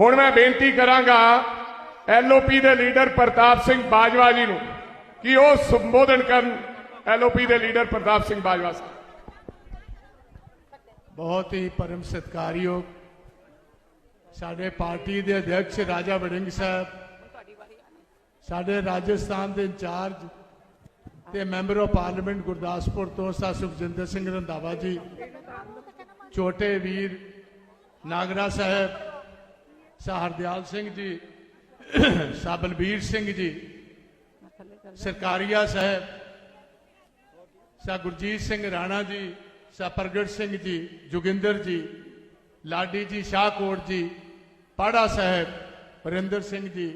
ਹੁਣ ਮੈਂ ਬੇਨਤੀ ਕਰਾਂਗਾ ਐਲਓਪੀ ਦੇ ਲੀਡਰ ਪ੍ਰਤਾਪ ਸਿੰਘ ਬਾਜਵਾ ਜੀ ਨੂੰ ਕਿ ਉਹ ਸੰਬੋਧਨ ਕਰਨ ਐਲਓਪੀ ਦੇ ਲੀਡਰ ਪ੍ਰਤਾਪ ਸਿੰਘ ਬਾਜਵਾ ਸਾਹਿਬ। ਬਹੁਤ ਹੀ ਪਰਮ ਸਤਿਕਾਰਯੋਗ ਸਾਡੇ ਪਾਰਟੀ ਦੇ ਅਧਿਕਸ਼ ਰਾਜਾ ਵੜਿੰਗ ਸਾਹਿਬ, ਸਾਡੇ ਰਾਜਸਥਾਨ ਦੇ ਇੰਚਾਰਜ ਤੇ ਮੈਂਬਰ ਆਫ ਪਾਰਲੀਮੈਂਟ ਗੁਰਦਾਸਪੁਰ ਤੋਂ ਸਾ ਸੁਖਜਿੰਦਰ ਸਿੰਘ ਰੰਧਾਵਾ ਜੀ, ਛੋਟੇ ਵੀਰ ਨਾਗਰਾ ਸਾਹਿਬ ਸਾ ਹਰਦਿਆਲ ਸਿੰਘ ਜੀ, ਸਾ ਬਲਬੀਰ ਸਿੰਘ ਜੀ, ਸਰਕਾਰੀਆ ਸਾਹਿਬ, ਸਾ ਗੁਰਜੀਤ ਸਿੰਘ ਰਾਣਾ ਜੀ, ਸਾ ਪ੍ਰਗਟ ਸਿੰਘ ਜੀ, ਜੋਗਿੰਦਰ ਜੀ, ਲਾਡੀ ਜੀ ਸ਼ਾਹਕੋਟ ਜੀ, ਪਾੜਾ ਸਾਹਿਬ, ਵਰਿੰਦਰ ਸਿੰਘ ਜੀ,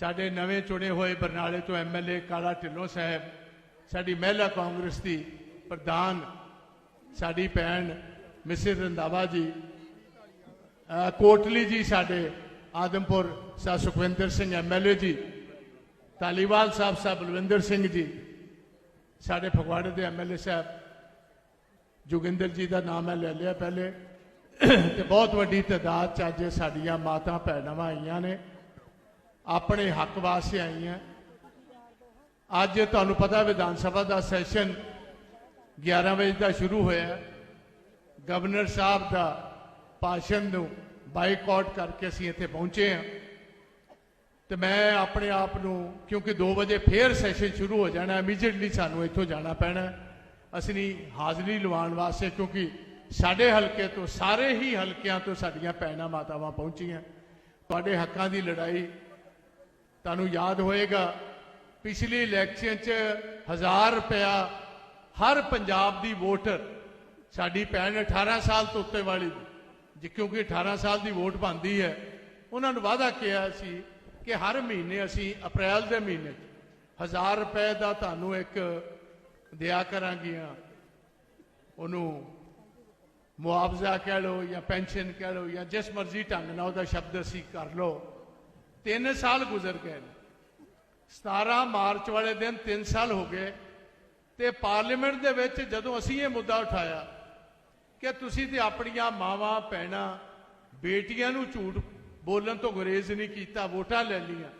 ਸਾਡੇ ਨਵੇਂ ਚੁਣੇ ਹੋਏ ਬਰਨਾਲੇ ਤੋਂ ਐਮਐਲਏ ਕਾਲਾ ਢਿੱਲੋਂ ਸਾਹਿਬ, ਸਾਡੀ ਮਹਿਲਾ ਕਾਂਗਰਸ ਦੀ ਪ੍ਰਧਾਨ, ਸਾਡੀ ਭੈਣ ਮਿਸਿਸ ਰੰਦਾਵਾ ਜੀ ਕੋਟਲੀ ਜੀ ਸਾਡੇ ਆਦਮਪੁਰ ਸਾਹਿਬ ਸੁਖਵਿੰਦਰ ਸਿੰਘ ਐਮਐਲਏ ਜੀ ਤਾਲੀਵਾਲ ਸਾਹਿਬ ਸਾਹਿਬ ਬਲਵਿੰਦਰ ਸਿੰਘ ਜੀ, ਸਾਡੇ ਫਗਵਾੜੇ ਦੇ ਐਮਐਲਏ ਸਾਹਿਬ, ਜੋਗਿੰਦਰ ਜੀ ਦਾ ਨਾਮ ਮੈਂ ਲੈ ਲਿਆ ਪਹਿਲੇ। ਤੇ ਬਹੁਤ ਵੱਡੀ ਤਾਦਾਦ ਚ ਅੱਜ ਸਾਡੀਆਂ ਮਾਤਾ ਭੈਣਾਂ ਆਈਆਂ ਨੇ। ਆਪਣੇ ਹੱਕ ਵਾਸਤੇ ਆਈਆਂ। ਅੱਜ ਤੁਹਾਨੂੰ ਪਤਾ ਵਿਧਾਨ ਸਭਾ ਦਾ ਸੈਸ਼ਨ 11 ਵਜੇ ਦਾ ਸ਼ੁਰੂ ਹੋਇਆ। ਗਵਰਨਰ ਸਾਹਿਬ ਦਾ ਭਾਸ਼ਣ ਨੂੰ ਬਾਈਕਾਟ ਕਰਕੇ ਅਸੀਂ ਇੱਥੇ ਪਹੁੰਚੇ ਹਾਂ। ਤੇ ਮੈਂ ਆਪਣੇ ਆਪ ਨੂੰ ਕਿਉਂਕਿ 2 ਵਜੇ ਫੇਰ ਸੈਸ਼ਨ ਸ਼ੁਰੂ ਹੋ ਜਾਣਾ ਇਮੀਡੀਏਟਲੀ ਸਾਨੂੰ ਇੱਥੋਂ ਜਾਣਾ ਪੈਣਾ। ਅਸੀਂ ਹਾਜ਼ਰੀ ਲਵਾਉਣ ਵਾਸਤੇ ਕਿਉਂਕਿ ਸਾਡੇ ਹਲਕੇ ਤੋਂ ਸਾਰੇ ਹੀ ਹਲਕਿਆਂ ਤੋਂ ਸਾਡੀਆਂ ਭੈਣਾਂ ਮਾਤਾਵਾਂ ਪਹੁੰਚੀਆਂ। ਤੁਹਾਡੇ ਹੱਕਾਂ ਦੀ ਲੜਾਈ ਤੁਹਾਨੂੰ ਯਾਦ ਹੋਏਗਾ। ਪਿਛਲੀ ਇਲੈਕਸ਼ਨ 'ਚ 1000 ਰੁਪਇਆ ਹਰ ਪੰਜਾਬ ਦੀ ਵੋਟਰ ਸਾਡੀ ਭੈਣ 18 ਸਾਲ ਤੋਂ ਉੱਤੇ ਵਾਲੀ ਦੀ, ਜੇ ਕਿਉਂਕਿ 18 ਸਾਲ ਦੀ ਵੋਟ ਬਣਦੀ ਹੈ, ਉਹਨਾਂ ਨੂੰ ਵਾਅਦਾ ਕਿਹਾ ਸੀ ਕਿ ਹਰ ਮਹੀਨੇ ਅਸੀਂ ਅਪ੍ਰੈਲ ਦੇ ਮਹੀਨੇ 'ਚ 1000 ਰੁਪਏ ਦਾ ਤੁਹਾਨੂੰ ਇੱਕ ਦਿਆ ਕਰਾਂਗੀਆਂ ਉਹਨੂੰ ਮੁਆਵਜ਼ਾ ਕਹਿ ਲਓ ਜਾਂ ਪੈਨਸ਼ਨ ਕਹਿ ਲਓ ਜਾਂ ਜਿਸ ਮਰਜ਼ੀ ਢੰਗ ਨਾਲ ਉਹਦਾ ਸ਼ਬਦ ਅਸੀਂ ਕਰ ਲਓ। ਤਿੰਨ ਸਾਲ ਗੁਜ਼ਰ ਗਏ ਨੇ। 17 ਮਾਰਚ ਵਾਲੇ ਦਿਨ 3 ਸਾਲ ਹੋ ਗਏ ਤੇ ਪਾਰਲੀਮੈਂਟ ਦੇ ਵਿੱਚ ਜਦੋਂ ਅਸੀਂ ਇਹ ਮੁੱਦਾ ਉਠਾਇਆ ਕਿ ਤੁਸੀਂ ਤੇ ਆਪਣੀਆਂ ਮਾਵਾਂ, ਭੈਣਾਂ, ਬੇਟੀਆਂ ਨੂੰ ਝੂਠ ਬੋਲਣ ਤੋਂ ਗੁਰੇਜ਼ ਨਹੀਂ ਕੀਤਾ, ਵੋਟਾਂ ਲੈ ਲੀਆਂ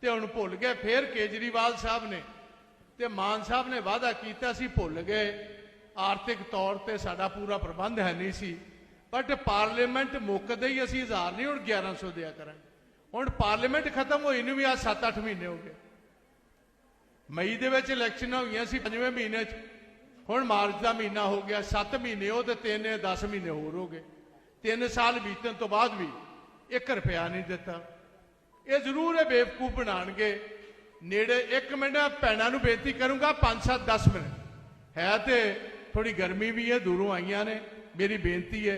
ਤੇ ਹੁਣ ਭੁੱਲ ਗਏ, ਫੇਰ ਕੇਜਰੀਵਾਲ ਸਾਹਿਬ ਨੇ ਤੇ ਮਾਨ ਸਾਹਿਬ ਨੇ ਵਾਅਦਾ ਕੀਤਾ ਸੀ, ਭੁੱਲ ਗਏ। ਆਰਥਿਕ ਤੌਰ ਤੇ ਸਾਡਾ ਪੂਰਾ ਪ੍ਰਬੰਧ ਹੈ ਨਹੀਂ ਸੀ। ਬਟ ਪਾਰਲੀਮੈਂਟ ਮੁੱਕਦੇ ਹੀ ਅਸੀਂ ਹਜ਼ਾਰ ਨਹੀਂ, ਹੁਣ 1100 ਦਿਆ ਕਰਾਂਗੇ। ਹੁਣ ਪਾਰਲੀਮੈਂਟ ਖਤਮ ਹੋਈ ਨੂੰ ਵੀ ਆ 7-8 ਮਹੀਨੇ ਹੋ ਗਏ। ਮਈ ਦੇ ਵਿੱਚ ਇਲੈਕਸ਼ਨਾਂ ਹੋਈਆਂ ਸੀ, ਪੰਜਵੇਂ ਮਹੀਨੇ 'ਚ। ਹੁਣ ਮਾਰਚ ਦਾ ਮਹੀਨਾ ਹੋ ਗਿਆ 7 ਮਹੀਨੇ, ਉਹ ਤੇ ਤਿੰਨ 10 ਮਹੀਨੇ ਹੋਰ ਹੋ ਗਏ। 3 ਸਾਲ ਬੀਤਣ ਤੋਂ ਬਾਅਦ ਵੀ 1 ਰੁਪਿਆ ਨਹੀਂ ਦਿੱਤਾ। ਇਹ ਜ਼ਰੂਰ ਇਹ ਬੇਵਕੂਫ ਬਣਾਣਗੇ ਨੇੜੇ 1 ਮਿੰਟ ਭੈਣਾਂ ਨੂੰ ਬੇਨਤੀ ਕਰੂੰਗਾ 5-7 10 ਮਿੰਟ। ਹੈ ਤੇ ਥੋੜੀ ਗਰਮੀ ਵੀ ਹੈ, ਦੂਰੋਂ ਆਈਆਂ ਨੇ। ਮੇਰੀ ਬੇਨਤੀ ਹੈ,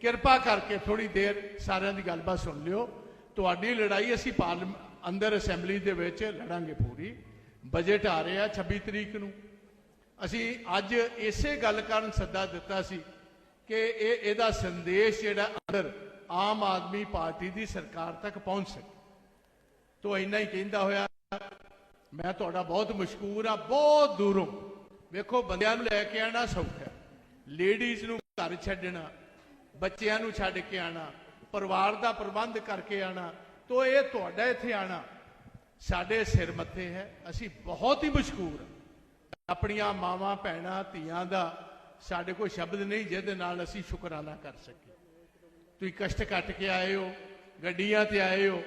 ਕਿਰਪਾ ਕਰਕੇ ਥੋੜੀ ਦੇਰ ਸਾਰਿਆਂ ਦੀ ਗੱਲਬਾਤ ਸੁਣ ਲਿਓ। ਤੁਹਾਡੀ ਲੜਾਈ ਅਸੀਂ ਪਾਰਲੀਮੈਂਟ ਅੰਦਰ ਅਸੈਂਬਲੀ ਦੇ ਵਿੱਚ ਲੜਾਂਗੇ ਪੂਰੀ। ਬਜਟ ਆ ਰਿਹਾ 26 ਤਰੀਕ ਨੂੰ। ਅਸੀਂ ਅੱਜ ਇਸੇ ਗੱਲ ਕਾਰਨ ਸੱਦਾ ਦਿੱਤਾ ਸੀ ਕਿ ਇਹ ਇਹਦਾ ਸੰਦੇਸ਼ ਜਿਹੜਾ ਅੰਦਰ ਆਮ ਆਦਮੀ ਪਾਰਟੀ ਦੀ ਸਰਕਾਰ ਤੱਕ ਪਹੁੰਚ ਸਕੇ। ਤੋ ਇੰਨਾ ਹੀ ਕਹਿੰਦਾ ਹੋਇਆ, ਮੈਂ ਤੁਹਾਡਾ ਬਹੁਤ ਮਸ਼ਕੂਰ ਆ ਬਹੁਤ ਦੂਰੋਂ। ਵੇਖੋ, ਬੰਦਿਆਂ ਨੂੰ ਲੈ ਕੇ ਆਣਾ ਸੌਖਾ ਹੈ। ਲੇਡੀਜ਼ ਨੂੰ ਘਰ ਛੱਡਣਾ, ਬੱਚਿਆਂ ਨੂੰ ਛੱਡ ਕੇ ਆਣਾ, ਪਰਿਵਾਰ ਦਾ ਪ੍ਰਬੰਧ ਕਰਕੇ ਆਣਾ, ਤੋ ਇਹ ਤੁਹਾਡਾ ਇੱਥੇ ਆਣਾ ਸਾਡੇ ਸਿਰ ਮੱਥੇ ਹੈ। ਅਸੀਂ ਬਹੁਤ ਹੀ ਮਸ਼ਕੂਰ ਹਾਂ। ਆਪਣੀਆਂ ਮਾਵਾਂ, ਭੈਣਾਂ, ਧੀਆਂ ਦਾ ਸਾਡੇ ਕੋਲ ਸ਼ਬਦ ਨਹੀਂ ਜਿਹਦੇ ਨਾਲ ਅਸੀਂ ਸ਼ੁਕਰਾਨਾ ਕਰ ਸਕੀਏ। ਤੁਸੀਂ ਕਸ਼ਟ ਕੱਟ ਕੇ ਆਏ ਹੋ, ਗੱਡੀਆਂ ਤੇ ਆਏ ਹੋ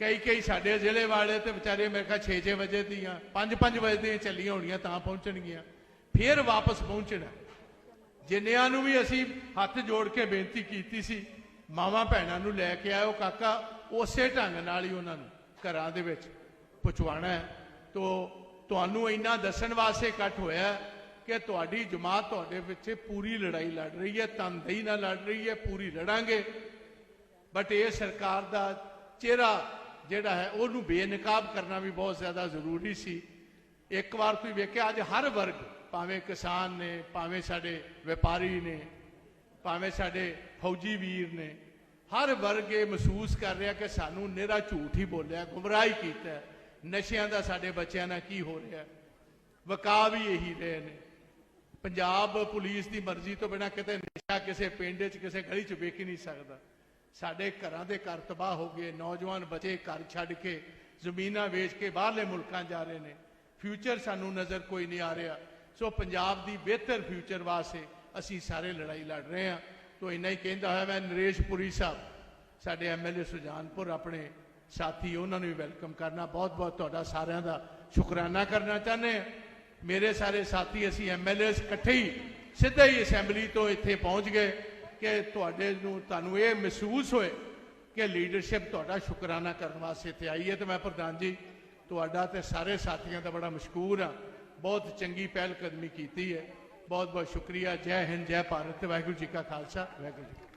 ਕਈ ਕਈ ਸਾਡੇ ਜ਼ਿਲ੍ਹੇ ਵਾਲੇ ਤੇ ਵਿਚਾਰੇ ਮੇਰੇ ਖਿਆਲ 6-6 ਵਜੇ ਦੀਆਂ 5-5 ਵਜੇ ਦੀਆਂ ਚੱਲੀਆਂ ਹੋਣੀਆਂ ਤਾਂ ਪਹੁੰਚਣਗੀਆਂ। ਫੇਰ ਵਾਪਸ ਪਹੁੰਚਣਾ। ਜਿੰਨਿਆਂ ਨੂੰ ਵੀ ਅਸੀਂ ਹੱਥ ਜੋੜ ਕੇ ਬੇਨਤੀ ਕੀਤੀ ਸੀ, ਮਾਵਾਂ, ਭੈਣਾਂ ਨੂੰ ਲੈ ਕੇ ਆਇਓ ਕਾਕਾ, ਉਸੇ ਢੰਗ ਨਾਲ ਹੀ ਉਹਨਾਂ ਨੂੰ ਘਰਾਂ ਦੇ ਵਿੱਚ ਪਹੁੰਚਵਾਉਣਾ ਹੈ। ਤੋ ਤੁਹਾਨੂੰ ਇੰਨਾ ਦੱਸਣ ਵਾਸਤੇ ਇਕੱਠ ਹੋਇਆ ਕਿ ਤੁਹਾਡੀ ਜਮਾਤ ਤੁਹਾਡੇ ਵਿੱਚ ਪੂਰੀ ਲੜਾਈ ਲੜ ਰਹੀ ਹੈ ਤਨਦੇਹੀ ਨਾਲ ਲੜ ਰਹੀ ਹੈ, ਪੂਰੀ ਲੜਾਂਗੇ। ਬਟ ਇਹ ਸਰਕਾਰ ਦਾ ਚਿਹਰਾ ਜਿਹੜਾ ਹੈ, ਉਹਨੂੰ ਬੇਨਕਾਬ ਕਰਨਾ ਵੀ ਬਹੁਤ ਜ਼ਿਆਦਾ ਜ਼ਰੂਰੀ ਸੀ। ਇੱਕ ਵਾਰ ਤੁਸੀਂ ਵੇਖਿਆ, ਅੱਜ ਹਰ ਵਰਗ, ਭਾਵੇਂ ਕਿਸਾਨ ਨੇ, ਭਾਵੇਂ ਸਾਡੇ ਵਪਾਰੀ ਨੇ, ਭਾਵੇਂ ਸਾਡੇ ਫੌਜੀ ਵੀਰ ਨੇ, ਹਰ ਵਰਗ ਇਹ ਮਹਿਸੂਸ ਕਰ ਰਿਹਾ ਕਿ ਸਾਨੂੰ ਨਿਹਰਾ ਝੂਠ ਹੀ ਬੋਲਿਆ, ਗੁੰਮਰਾਹੀ ਕੀਤਾ ਨਸ਼ਿਆਂ ਦਾ ਸਾਡੇ ਬੱਚਿਆਂ ਨਾਲ ਕੀ ਹੋ ਰਿਹਾ? ਵਕਾ ਵੀ ਇਹੀ ਰਹੇ ਨੇ। ਪੰਜਾਬ ਪੁਲਿਸ ਦੀ ਮਰਜ਼ੀ ਤੋਂ ਬਿਨਾ ਕਿਤੇ ਨਸ਼ਾ ਕਿਸੇ ਪਿੰਡ 'ਚ, ਕਿਸੇ ਗਲੀ 'ਚ ਵੇਖ ਹੀ ਨਹੀਂ ਸਕਦਾ। ਸਾਡੇ ਘਰਾਂ ਦੇ ਘਰ ਤਬਾਹ ਹੋ ਗਏ, ਨੌਜਵਾਨ ਬੱਚੇ ਘਰ ਛੱਡ ਕੇ ਜ਼ਮੀਨਾਂ ਵੇਚ ਕੇ ਬਾਹਰਲੇ ਮੁਲਕਾਂ ਜਾ ਰਹੇ ਨੇ। ਫਿਊਚਰ ਸਾਨੂੰ ਨਜ਼ਰ ਕੋਈ ਨਹੀਂ ਆ ਰਿਹਾ। ਸੋ ਪੰਜਾਬ ਦੀ ਬਿਹਤਰ ਫਿਊਚਰ ਵਾਸਤੇ ਅਸੀਂ ਸਾਰੇ ਲੜਾਈ ਲੜ ਰਹੇ ਹਾਂ। ਤੋਂ ਇੰਨਾ ਹੀ ਕਹਿੰਦਾ ਹੋਇਆ ਮੈਂ ਨਰੇਸ਼ ਪੁਰੀ ਸਾਹਿਬ, ਸਾਡੇ ਐਮਐਲਏ ਸੁਜਾਨਪੁਰ ਆਪਣੇ ਸਾਥੀ, ਉਹਨਾਂ ਨੂੰ ਵੀ ਵੈਲਕਮ ਕਰਨਾ। ਬਹੁਤ ਬਹੁਤ ਤੁਹਾਡਾ ਸਾਰਿਆਂ ਦਾ ਸ਼ੁਕਰਾਨਾ ਕਰਨਾ ਚਾਹੁੰਦੇ ਹਾਂ। ਮੇਰੇ ਸਾਰੇ ਸਾਥੀ, ਅਸੀਂ ਐਮਐਲਏਸ ਇਕੱਠੇ ਹੀ ਸਿੱਧਾ ਹੀ ਅਸੈਂਬਲੀ ਤੋਂ ਇੱਥੇ ਪਹੁੰਚ ਗਏ ਕਿ ਤੁਹਾਡੇ ਨੂੰ, ਤੁਹਾਨੂੰ ਇਹ ਮਹਿਸੂਸ ਹੋਏ ਕਿ ਲੀਡਰਸ਼ਿਪ ਤੁਹਾਡਾ ਸ਼ੁਕਰਾਨਾ ਕਰਨ ਵਾਸਤੇ ਇੱਥੇ ਆਈ ਹੈ। ਤੇ ਮੈਂ ਪ੍ਰਧਾਨ ਜੀ, ਤੁਹਾਡਾ ਤੇ ਸਾਰੇ ਸਾਥੀਆਂ ਦਾ ਬੜਾ ਮਸ਼ਕੂਰ ਹਾਂ। ਬਹੁਤ ਚੰਗੀ ਪਹਿਲ ਕਦਮੀ ਕੀਤੀ ਹੈ। ਬਹੁਤ ਬਹੁਤ ਸ਼ੁਕਰੀਆ। ਜੈ ਹਿੰਦ, ਜੈ ਭਾਰਤ। ਵਾਹਿਗੁਰੂ ਜੀ ਕਾ ਖਾਲਸਾ। ਵਾਹਿਗੁਰੂ ਜੀ